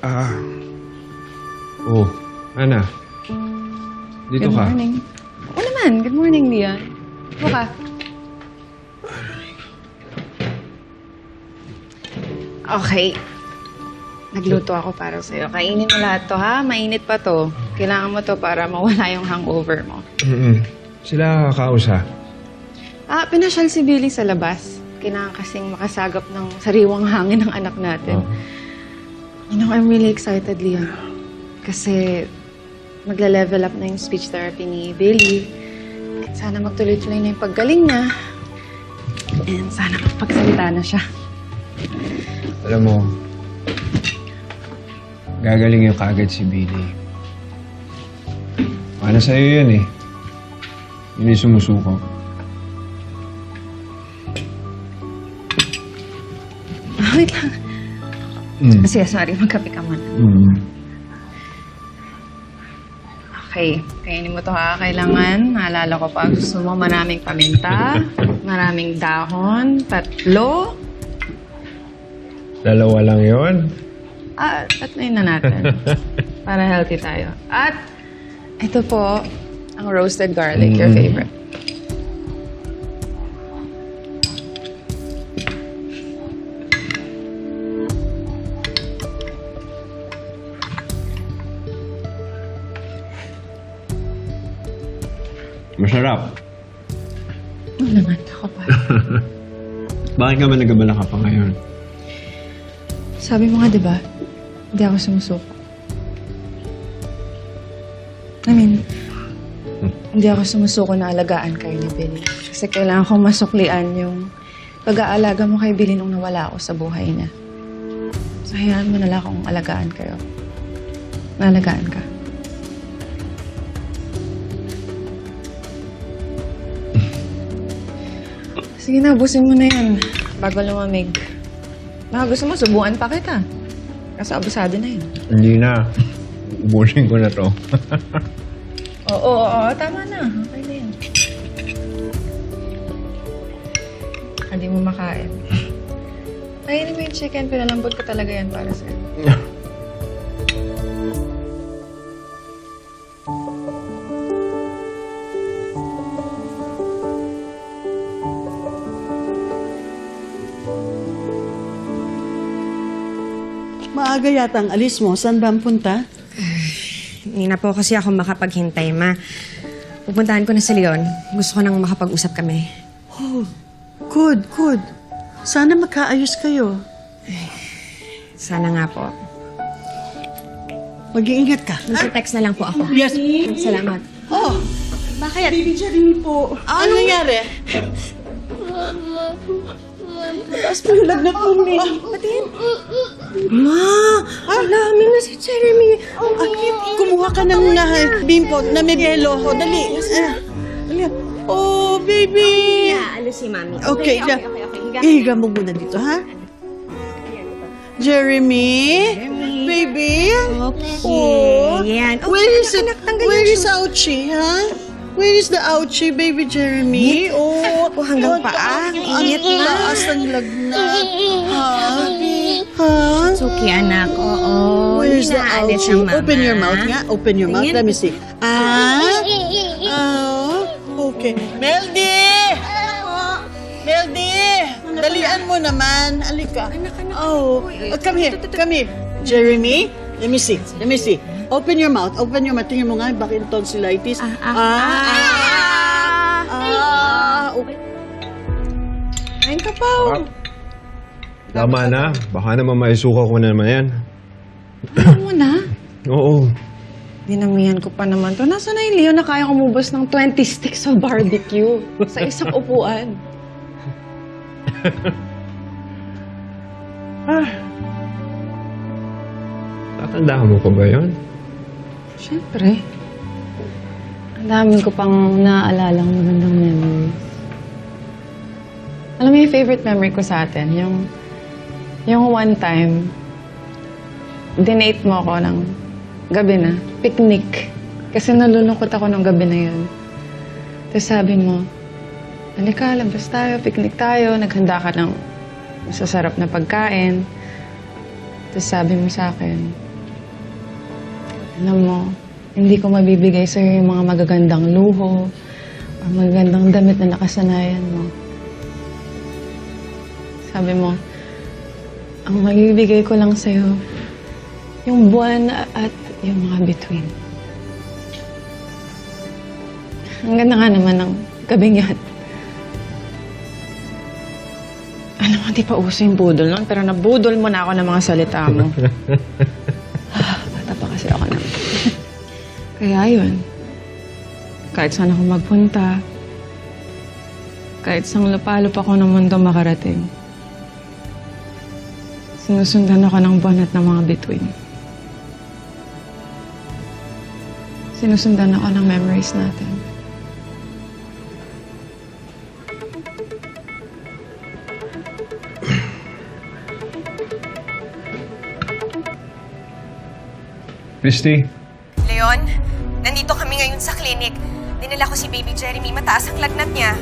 Ah. Oh, Ana. Dito Good ka. morning. Oo naman. Good morning, Leon. Ano ka? Okay. Nagluto ako para sa'yo. Kainin mo lahat to, ha? Mainit pa to. Kailangan mo to para mawala yung hangover mo. Mm-mm. Sila kakausa. Ah, pinasyal si Billy sa labas. Kailangan kasing makasagap ng sariwang hangin ng anak natin. You know, I'm really excited, Leon. Kasi magle-level up na yung speech therapy ni Billy. At sana magtuloy-tuloy na yung paggaling niya. And sana magpagsalita na siya. Alam mo, gagaling yung kagad si Billy. Para sa'yo yun eh. Hindi sumusuko. Ah, Wait lang. Mm. Kasi, sorry, magkape ka muna. Mm. Okay, kainin mo to ha. Kailangan, naalala ko pa, gusto mo maraming paminta, maraming dahon, tatlo. Dalawa lang yon. Ah, tatloyin na natin. para healthy tayo. At, ito po, ang roasted garlic, your Mm. favorite. Masarap. Ano naman, ako pa. Bakit ka ba nagabala ka pa ngayon? Sabi mo nga, di ba? Hindi ako sumusuko. I mean, hindi ako sumusuko na alagaan kayo ni Billy. Kasi kailangan kong masuklian yung pag-aalaga mo kay Billy nung nawala ako sa buhay niya. So, hayaan mo na lang akong alagaan kayo. Naalagaan ka. Sige na, busin mo na yan. Bago lumamig. Baka gusto mo, subuan pa kita. Kasi abusado na yun. Hindi na. Ubusin ko na to. Oo, oo, oo. Tama na. Okay na yan. Hindi mo makain. Kainin mo yung chicken. Pinalambot ko talaga yan para sa'yo. Maaga yata ang alis mo. Saan ba ang punta? Hindi na po kasi ako makapaghintay, ma. Pupuntahan ko na si Leon. Gusto ko nang makapag-usap kami. Oh, good, good. Sana magkaayos kayo. Sana nga po. Mag-iingat ka. Mag-text na lang po ako. Yes. Salamat. Oh, bakit? Baby Jeremy po. ano nangyari? Taas mo yung lagnat mo, May. Ma! Alaming na si Jeremy. Akit, kumuha ka ng uh, bimpo na may yelo. O, dali. Ah, dali. Oh, baby. ano si Mami? Okay, okay, yeah. okay, okay. Higa. Ihiga mo muna dito, ha? Jeremy? Baby? Okay. Oh. Yan. Okay, Where is Where is Ouchie, ha? Where is the Ouchie, baby Jeremy? Oh, Oh, hanggang ang paa. Ang init ang na. taas ng lagnat. Ha? Ha? It's okay, anak. Oo. Where's Hindi the na alis Ouchie? ang mama. Open your mouth nga. Open your mouth. Let me see. Ah? Ah? Okay. Meldy! Meldy! Dalian mo naman. Alika. Anak, anak. Oh, oh, come here. Come here. Jeremy, let me see. Let me see. Open your mouth. Open your mouth. Tingnan mo nga, bakit yung tonsillitis? Ah, ah, ah, ah, okay. Kain ka pa. oh. Tama na. Baka naman maisuka ko na naman yan. Ano mo na? Oo. Dinamihan ko pa naman to. Nasaan na yung Leo na kaya kumubos ng 20 sticks of barbecue sa isang upuan? Tatandaan mo pa ba yun? Siyempre. Ang dami ko pang naaalala ng magandang memories. Alam mo yung favorite memory ko sa atin? Yung, yung one time, dinate mo ako ng gabi na, picnic. Kasi nalulungkot ako ng gabi na yun. Tapos sabi mo, halika, labas tayo, picnic tayo, naghanda ka ng masasarap na pagkain. Tapos sabi mo sa akin, Alam mo, hindi ko mabibigay sa'yo yung mga magagandang luho o magagandang damit na nakasanayan mo. Sabi mo, ang mabibigay ko lang sa'yo, yung buwan at yung mga between. Ang ganda nga naman ng gabing yan. Ano nga, di pa uso yung budol noon, pero nabudol mo na ako ng mga salita mo. Kaya yun, kahit saan ako magpunta, kahit sang lupalop ako ng mundo makarating, sinusundan ako ng buwan at ng mga bituin. Sinusundan ako ng memories natin. Christy, Leon, nandito kami ngayon sa clinic. Dinala ko si Baby Jeremy. Mataas ang lagnat niya.